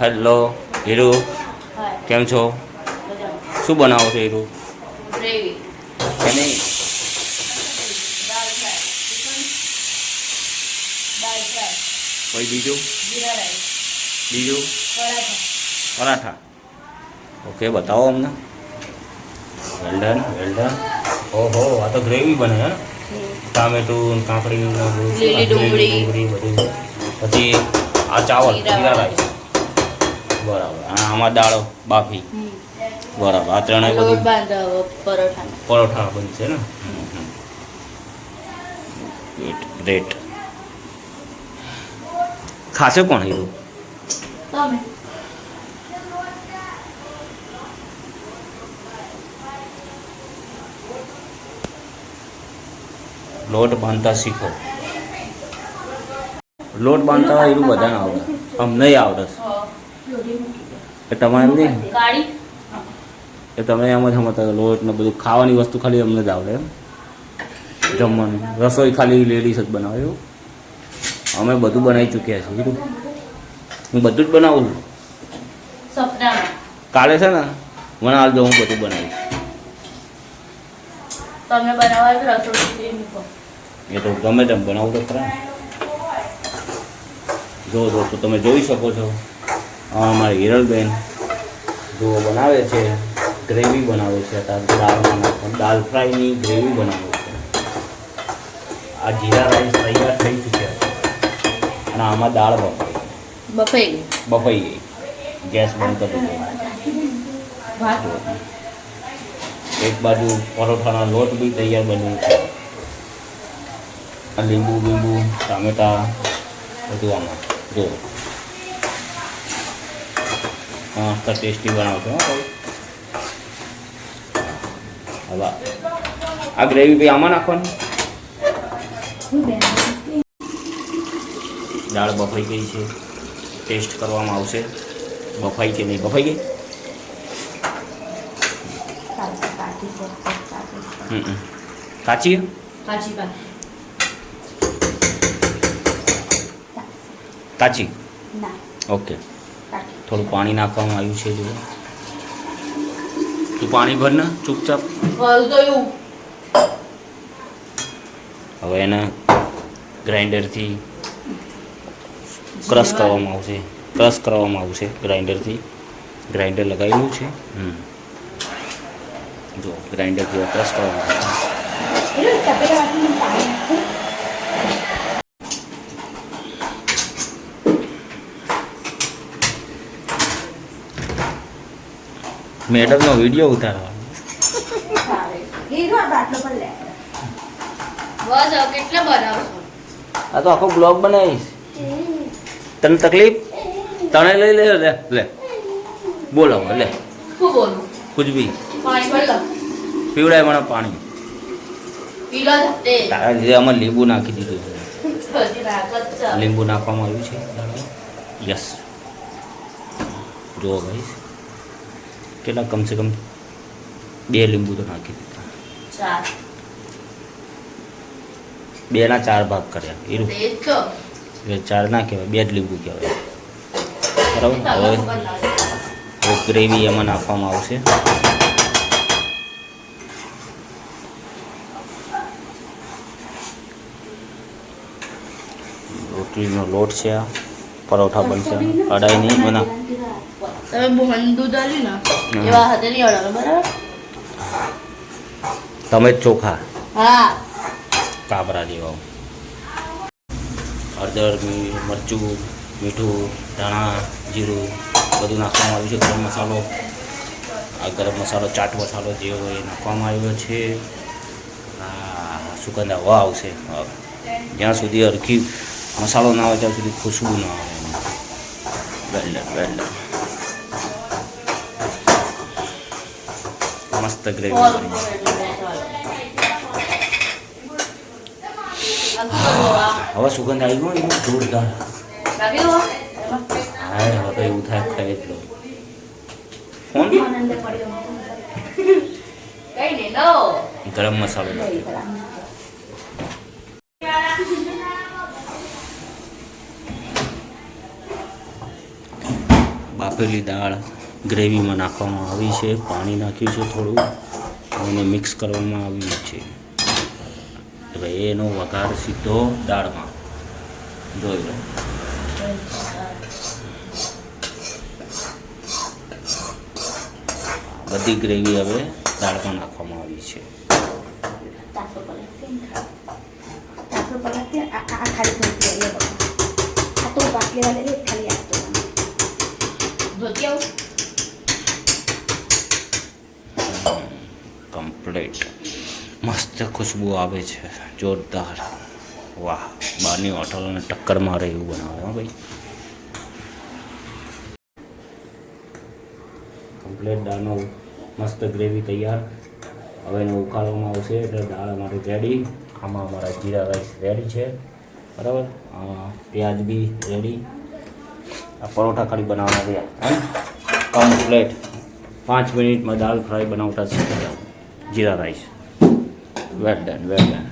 Hello Hiru કેમ છો? શું બનાવો છો હીરુ બીજું? બીજું? પરાઠા. ઓકે બતાવો અમને. વેલ્ડન વેલ્ડન ઓહો આ તો ગ્રેવી બને હે? ટામેટું કાકડી. લીલી ડુંગળી. બધું. પછી આ ચાવલ જીરા રાઈસ. બરાબર. અને આમાં દાળો બાફી. બરાબર. આ ત્રણેય લોટ બધું પરોઠા પરોઠા બનશે ને? ગુડ ગ્રેટ ખાશે કોણ હીરો તમે. લોટ બાંધતા શીખો. લોટ બાંધતા હોય એવું બધાને આવડે. અમને આવડે એ તમારે એમ નહીં એ તમે એમ જ સમજતા લોટ ને બધું ખાવાની વસ્તુ ખાલી અમને જ આવડે એમ. જમવાનું. રસોઈ ખાલી લેડીઝ જ બનાવે એવું. અમે બધું બનાવી ચૂક્યા છીએ કીધું. હું બધું જ બનાવું છું. કાલે છે ને મને હાલ જો હું બધું બનાવીશ તમે બનાવવા રસોઈ એ તો ગમે તેમ બનાવું તો ખરા. જો જો તો તમે જોઈ શકો છો. અમારી હિરલબેન. જો બનાવે છે ગ્રેવી બનાવે છે દાળમાં દાલ ફ્રાયની ગ્રેવી બનાવે છે. આ જીરા રાઈસ તૈયાર થઈ ચૂક્યા અને આમાં દાળ બફાઈ બફાઈ બફાઈ ગઈ. ગેસ બંધ કરી દીધો. એક બાજુ પરોઠાના લોટ બી તૈયાર બન્યું છે. આ લીંબુ બીંબુ ટામેટા બધું આમાં. જો. મસ્ત ટેસ્ટી બનાવશો હો ભાઈ હવે આ ગ્રેવી બી આમાં નાખવાની દાળ બફાઈ ગઈ છે ટેસ્ટ કરવામાં આવશે બફાઈ કે નહીં બફાઈ ગઈ હમ હમ. કાચી કાચી ભાત કાચી ના ઓકે કાચી થોડું પાણી નાખવામાં આવ્યું છે જો તું પાણી ભર ને ચૂપચાપ. હવે એને ગ્રાઇન્ડરથી ક્રશ કરવામાં આવશે. ક્રશ કરવામાં આવશે ગ્રાઇન્ડરથી. ગ્રાઇન્ડર લગાવેલું છે. હમ. જો ગ્રાઇન્ડરથી ક્રશ કરવામાં આવશે. મેડમનો વીડિયો ઉતારવાનો. બસ કેટલા બનાવશો? આ તો આખો બ્લોગ બનાવીશ. તને તકલીફ? તને લઈ લે લે લે. બોલો લે. શું બોલું? કુછ ભરી પીવડાય મને પાણી. પી લો તે. તારા લીધે આમાં લીંબુ નાખી દીધું લીંબુ નાખવામાં આવ્યું છે. યસ. જો ભાઈ. કેટલા કમસે કમ બે લીંબુ તો નાખી દીધા. બે બેના ચાર ભાગ કર્યા. તો એટલે ચાર ના કહેવાય બે જ લીંબુ કહેવાય. બરાબર? હવે હવે ગ્રેવી એમાં નાખવામાં આવશે. રોટલીનો લોટ છે આ. પરોઠા બનશે. અડાઈ નહીં બના. તમે દૂધ આલ્યું ને એવા હાથે નહીં અડાડો બરાબર? તમે જ ચોખા. હા. કાબરા જેવા હળદર મી- મરચું મીઠું ધાણા જીરું બધું નાખવામાં આવ્યું છે. ગરમ મસાલો. આ ગરમ મસાલો ચાટ મસાલો જે હોય એ નાખવામાં આવ્યો છે. આ સુગંધ હવા આવશે. જ્યાં સુધી હરખી મસાલો ના આવે ત્યાં સુધી ખુશ્બુ ના આવે વેલ ડન વેલ ડન મસ્ત ગ્રેવી હવે સુગંધ આવી ગયો એમાં જોરદાર હા હવે તો એવું થાય ખાઈ જ લો ફોન ગરમ મસાલો બાફેલી દાળ ગ્રેવીમાં નાખવામાં આવી છે, પાણી નાખ્યું છે થોડું, અને મિક્સ કરવામાં આવ્યું છે. હવે એનો વઘાર સીધો દાળમાં. જોઈ લો. બધી ગ્રેવી હવે દાળમાં નાખવામાં આવી છે. આ ખાલી ધોતી આવી બગા આ તો બાટલી વાળી રે ખાલી આ તો ધોતી મસ્ત ખુશ્બુ આવે છે. જોરદાર. વાહ બહારની હોટલોને ટક્કર મારે એવું બનાવે, હો ભાઈ. કમ્પ્લીટ દાળનો મસ્ત ગ્રેવી તૈયાર. હવે એને ઉકાળવામાં આવશે એટલે દાળ અમારી રેડી આમાં અમારા જીરા રાઈસ રેડી છે. બરાબર? પ્યાજ બી રેડી આ પરોઠા ખાલી બનાવવાના રહ્યા કમ્પ્લેટ પાંચ મિનિટમાં દાળ ફ્રાય બનાવતા શીખી જાઓ. Jeera rice. Well done well done